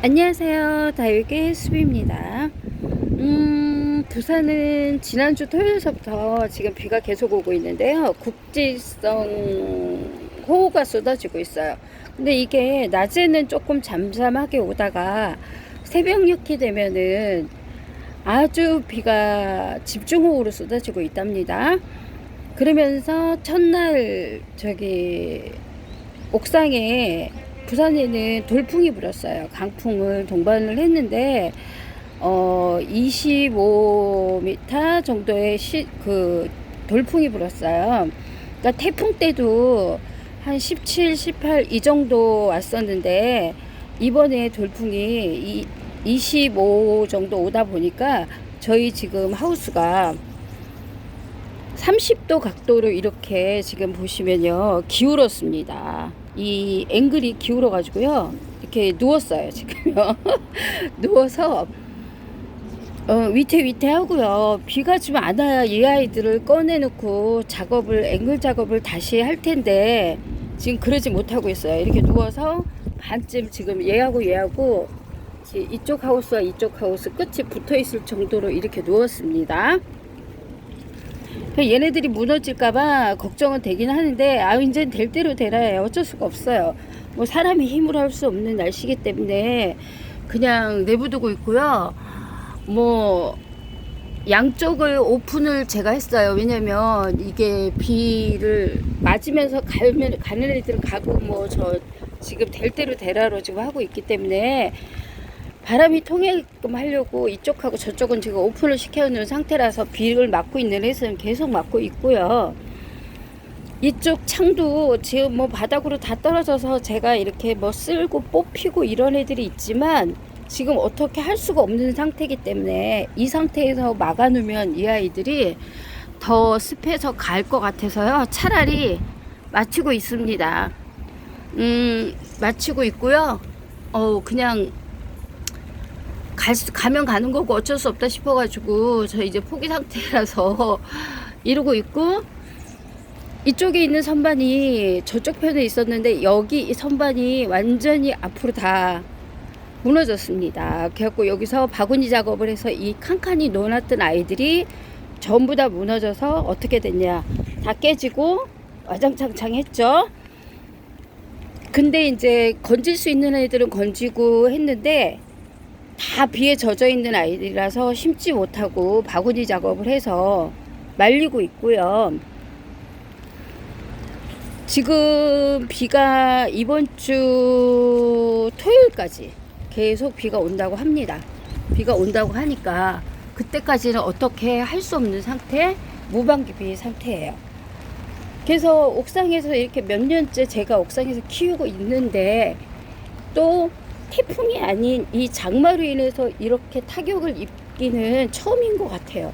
안녕하세요. 다육의 수비입니다. 음, 부산은 지난주 토요일서부터 지금 비가 계속 오고 있는데요. 국지성 호우가 쏟아지고 있어요. 근데 이게 낮에는 조금 잠잠하게 오다가 새벽 이렇게 되면은 아주 비가 집중호우로 쏟아지고 있답니다. 그러면서 첫날 저기 옥상에 부산에는 돌풍이 불었어요. 강풍을 동반을 했는데 어 25m 정도의 시, 그 돌풍이 불었어요. 그러니까 태풍 때도 한 17, 18 이 정도 왔었는데 이번에 돌풍이 이, 25 정도 오다 보니까 저희 지금 하우스가 30도 각도로 이렇게 지금 보시면요 기울었습니다. 이 앵글이 기울어 가지고요. 이렇게 누웠어요 지금요. 누워서 어, 위태위태 하고요. 비가 좀 안 와야 이 아이들을 꺼내놓고 작업을 앵글 작업을 다시 할 텐데 지금 그러지 못하고 있어요. 이렇게 누워서 반쯤 지금 얘하고 얘하고 이- 이쪽 하우스와 이쪽 하우스 끝이 붙어 있을 정도로 이렇게 누웠습니다. 그 얘네들이 무너질까봐 걱정은 되긴 하는데 아 이제 될 대로 되라 어쩔 수가 없어요. 뭐 사람이 힘으로 할 수 없는 날씨기 때문에 그냥 내버두고 있고요. 뭐 양쪽을 오픈을 제가 했어요. 왜냐면 이게 비를 맞으면서 가면 가는 애들은 가고 뭐 저 지금 될 대로 되라로 지금 하고 있기 때문에 바람이 통해끔 하려고 이쪽하고 저쪽은 지금 오픈을 시켜놓은 상태라서 비를 막고 있는 해서는 계속 막고 있고요. 이쪽 창도 지금 뭐 바닥으로 다 떨어져서 제가 이렇게 뭐 쓸고 뽑히고 이런 애들이 있지만 지금 어떻게 할 수가 없는 상태이기 때문에 이 상태에서 막아놓으면 이 아이들이 더 습해서 갈 것 같아서요. 차라리 마치고 있습니다. 음, 마치고 있고요. 어, 그냥 갈 수, 가면 가는 거고 어쩔 수 없다 싶어가지고 저 이제 포기 상태라서 이러고 있고 이쪽에 있는 선반이 저쪽 편에 있었는데 여기 이 선반이 완전히 앞으로 다 무너졌습니다. 그래갖고 여기서 바구니 작업을 해서 이 칸칸이 놓아놨던 아이들이 전부 다 무너져서 어떻게 됐냐 다 깨지고 와장창창 했죠. 근데 이제 건질 수 있는 애들은 건지고 했는데 다 비에 젖어 있는 아이들이라서 심지 못하고 바구니 작업을 해서 말리고 있고요. 지금 비가 이번 주 토요일까지 계속 비가 온다고 합니다. 비가 온다고 하니까 그때까지는 어떻게 할 수 없는 상태, 무방비 상태예요. 그래서 옥상에서 이렇게 몇 년째 제가 옥상에서 키우고 있는데 또 태풍이 아닌 이 장마로 인해서 이렇게 타격을 입기는 처음인 것 같아요.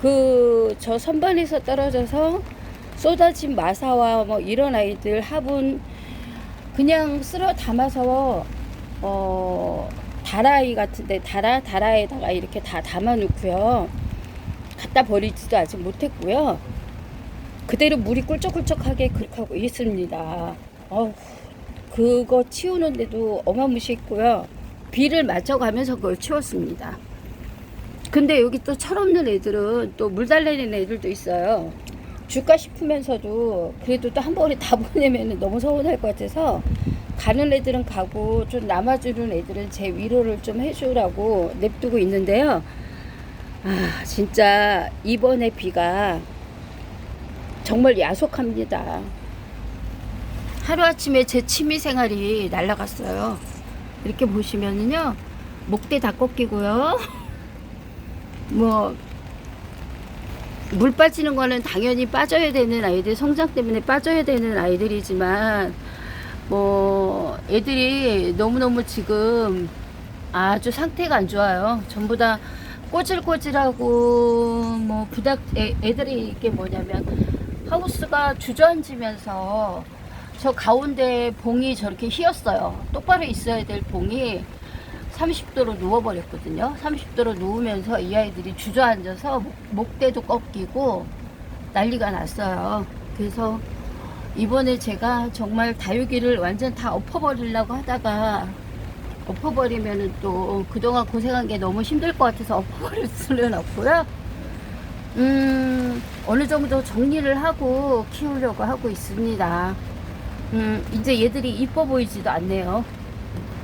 그 저 선반에서 떨어져서 쏟아진 마사와 뭐 이런 아이들 화분 그냥 쓸어 담아서 어 다라이 같은데 다라 다라에다가 이렇게 다 담아 놓고요. 갖다 버리지도 아직 못했고요. 그대로 물이 꿀쩍꿀쩍하게 그렇게 하고 있습니다. 어우, 그거 치우는데도 어마무시했고요. 비를 맞춰가면서 그걸 치웠습니다. 근데 여기 또 철없는 애들은 또 물 달래는 애들도 있어요. 줄까 싶으면서도 그래도 또 한 번에 다 보내면 너무 서운할 것 같아서 가는 애들은 가고 좀 남아주는 애들은 제 위로를 좀 해주라고 냅두고 있는데요. 아, 진짜 이번에 비가 정말 야속합니다. 하루아침에 제 취미 생활이 날라갔어요. 이렇게 보시면은요, 목대 다 꺾이고요. 뭐, 물 빠지는 거는 당연히 빠져야 되는 아이들, 성장 때문에 빠져야 되는 아이들이지만, 뭐, 애들이 너무너무 지금 아주 상태가 안 좋아요. 전부 다 꼬질꼬질하고, 뭐, 부닥, 애, 애들이 이게 뭐냐면, 하우스가 주저앉으면서 저 가운데 봉이 저렇게 휘었어요. 똑바로 있어야 될 봉이 30도로 누워버렸거든요. 30도로 누우면서 이 아이들이 주저앉아서 목, 목대도 꺾이고 난리가 났어요. 그래서 이번에 제가 정말 다육이를 완전 다 엎어버리려고 하다가 엎어버리면은 또 그동안 고생한 게 너무 힘들 것 같아서 엎어버릴 수는 없고요. 음, 어느 정도 정리를 하고 키우려고 하고 있습니다. 음, 이제 얘들이 이뻐 보이지도 않네요.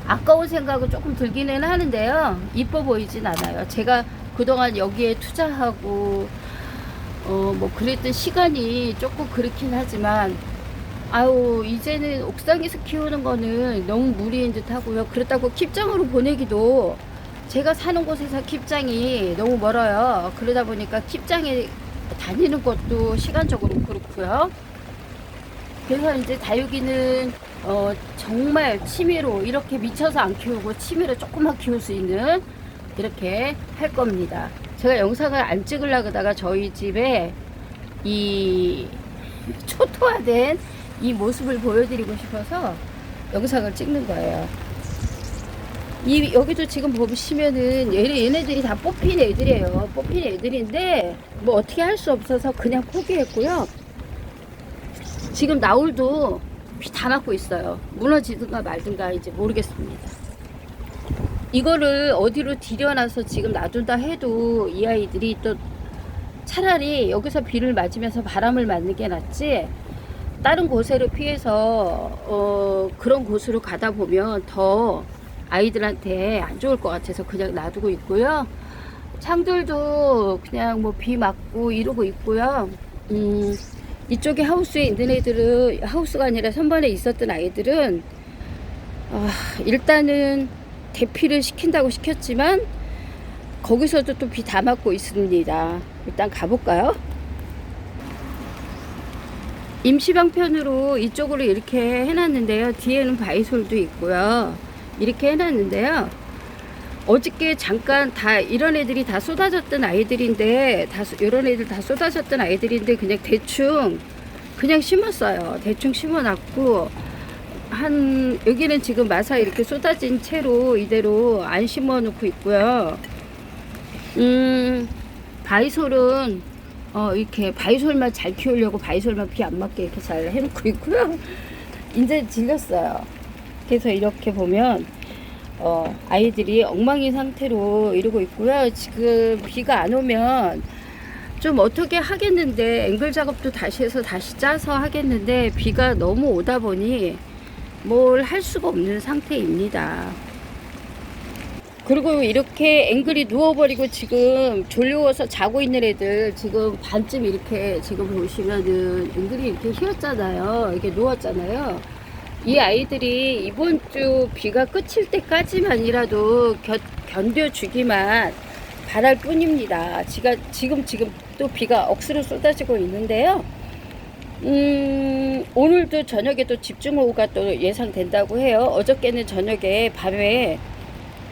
아까운 생각은 조금 들기는 하는데요. 이뻐 보이진 않아요. 제가 그동안 여기에 투자하고, 어, 뭐, 그랬던 시간이 조금 그렇긴 하지만, 아유, 이제는 옥상에서 키우는 거는 너무 무리인 듯 하고요. 그렇다고 킵장으로 보내기도 제가 사는 곳에서 킵장이 너무 멀어요. 그러다 보니까 킵장에 다니는 것도 시간적으로 그렇고요. 그래서 이제 다육이는 어, 정말 취미로 이렇게 미쳐서 안 키우고 취미로 조금만 키울 수 있는 이렇게 할 겁니다. 제가 영상을 안 찍으려고 하다가 저희 집에 이 초토화된 이 모습을 보여드리고 싶어서 영상을 찍는 거예요. 이 여기도 지금 보시면은 얘네, 얘네들이 다 뽑힌 애들이에요. 뽑힌 애들인데 뭐 어떻게 할 수 없어서 그냥 포기했고요. 지금 나올도 비다 맞고 있어요. 무너지든가 말든가 이제 모르겠습니다. 이거를 어디로 들여놔서 지금 놔둔다 해도 이 아이들이 또 차라리 여기서 비를 맞으면서 바람을 맞는 게 낫지 다른 곳으로 피해서 어, 그런 곳으로 가다 보면 더 아이들한테 안 좋을 것 같아서 그냥 놔두고 있고요. 창들도 그냥 뭐 비 맞고 이러고 있고요. 음, 이쪽에 하우스에 있는 애들은 하우스가 아니라 선반에 있었던 아이들은 아, 일단은 대피를 시킨다고 시켰지만 거기서도 또 비 다 맞고 있습니다. 일단 가볼까요? 임시방편으로 이쪽으로 이렇게 해놨는데요. 뒤에는 바이솔도 있고요. 이렇게 해놨는데요. 어저께 잠깐 다 이런 애들이 다 쏟아졌던 아이들인데 다 쏟- 이런 애들 다 쏟아졌던 아이들인데 그냥 대충 그냥 심었어요. 대충 심어놨고 한 여기는 지금 마사 이렇게 쏟아진 채로 이대로 안 심어놓고 있고요. 음 바이솔은 어 이렇게 바이솔만 잘 키우려고 바이솔만 비 안 맞게 이렇게 잘 해놓고 있고요. 이제 질렸어요. 그래서 이렇게 보면 어, 아이들이 엉망인 상태로 이러고 있고요. 지금 비가 안 오면 좀 어떻게 하겠는데 앵글 작업도 다시 해서 다시 짜서 하겠는데 비가 너무 오다 보니 뭘 할 수가 없는 상태입니다. 그리고 이렇게 앵글이 누워버리고 지금 졸려워서 자고 있는 애들 지금 반쯤 이렇게 지금 보시면은 앵글이 이렇게 휘었잖아요. 이렇게 누웠잖아요. 이 아이들이 이번 주 비가 그칠 때까지만이라도 견, 견뎌주기만 바랄 뿐입니다. 지가, 지금, 지금 또 비가 억수로 쏟아지고 있는데요. 음, 오늘도 저녁에 또 집중호우가 또 예상된다고 해요. 어저께는 저녁에 밤에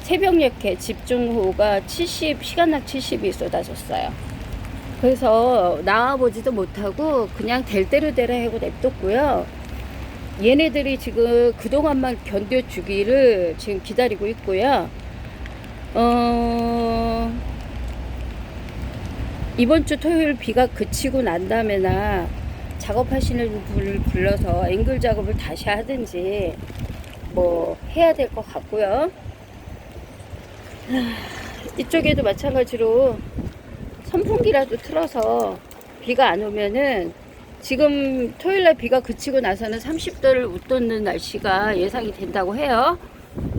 새벽녘에 집중호우가 70, 시간당 70이 쏟아졌어요. 그래서 나와보지도 못하고 그냥 될 대로 되라 하고 냅뒀고요. 얘네들이 지금 그동안만 견뎌주기를 지금 기다리고 있고요. 어, 이번 주 토요일 비가 그치고 난 다음에나 작업하시는 분을 불러서 앵글 작업을 다시 하든지 뭐 해야 될 것 같고요. 하, 이쪽에도 마찬가지로 선풍기라도 틀어서 비가 안 오면은 지금 토요일날 비가 그치고 나서는 30도를 웃돋는 날씨가 예상이 된다고 해요.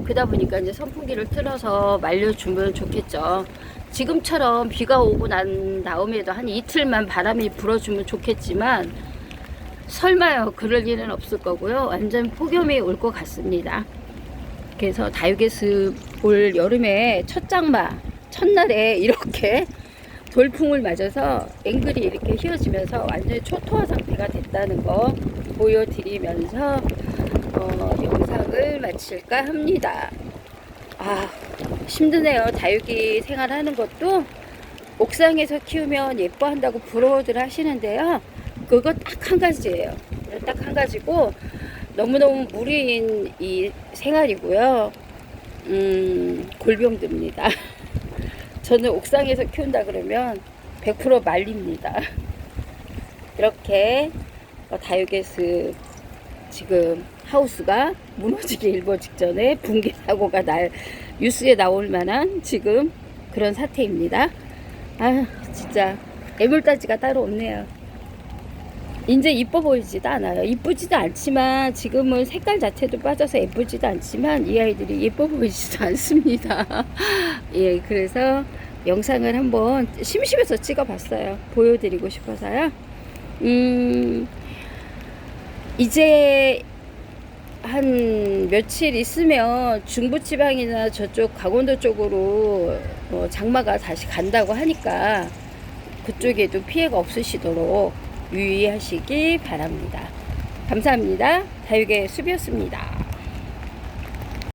그러다 보니까 이제 선풍기를 틀어서 말려주면 좋겠죠. 지금처럼 비가 오고 난 다음에도 한 이틀만 바람이 불어주면 좋겠지만 설마요 그럴 일은 없을 거고요. 완전 폭염이 올 것 같습니다. 그래서 다육에스 올 여름에 첫 장마 첫날에 이렇게 돌풍을 맞아서 앵글이 이렇게 휘어지면서 완전히 초토화 상태가 됐다는 거 보여드리면서 어, 영상을 마칠까 합니다. 아 힘드네요. 다육이 생활하는 것도 옥상에서 키우면 예뻐한다고 부러워들 하시는데요. 그거 딱 한 가지예요. 딱 한 가지고 너무너무 무리인 이 생활이고요. 음, 골병 듭니다. 저는 옥상에서 키운다 그러면 100% 말립니다. 이렇게 어, 다육에스 지금 하우스가 무너지기 일보 직전에 붕괴 사고가 날 뉴스에 나올 만한 지금 그런 사태입니다. 아 진짜 애물따지가 따로 없네요. 이제 이뻐 보이지도 않아요. 이쁘지도 않지만 지금은 색깔 자체도 빠져서 예쁘지도 않지만 이 아이들이 예뻐 보이지도 않습니다. 예, 그래서 영상을 한번 심심해서 찍어봤어요. 보여드리고 싶어서요. 음, 이제 한 며칠 있으면 중부지방이나 저쪽 강원도 쪽으로 어, 장마가 다시 간다고 하니까 그쪽에도 피해가 없으시도록 유의하시기 바랍니다. 감사합니다. 다육의 수비였습니다.